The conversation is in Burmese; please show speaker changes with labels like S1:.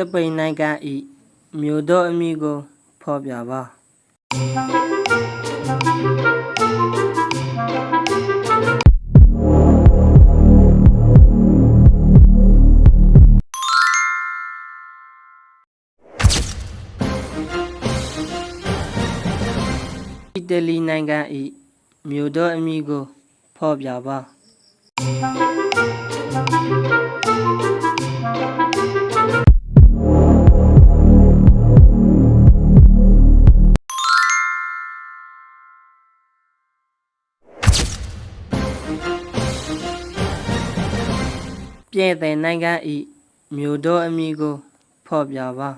S1: စပိန်နိုင်ငံဤမြို့တော်အမည်ကိုဖော်ပြပါအီတလီနိုင်ငံဤမြို့တော်အမည်ကိုဖော်ပြပါ ပြည်သည်နိုင်ငံဤမြို့တော်အမည်ကိုဖော်ပြပါ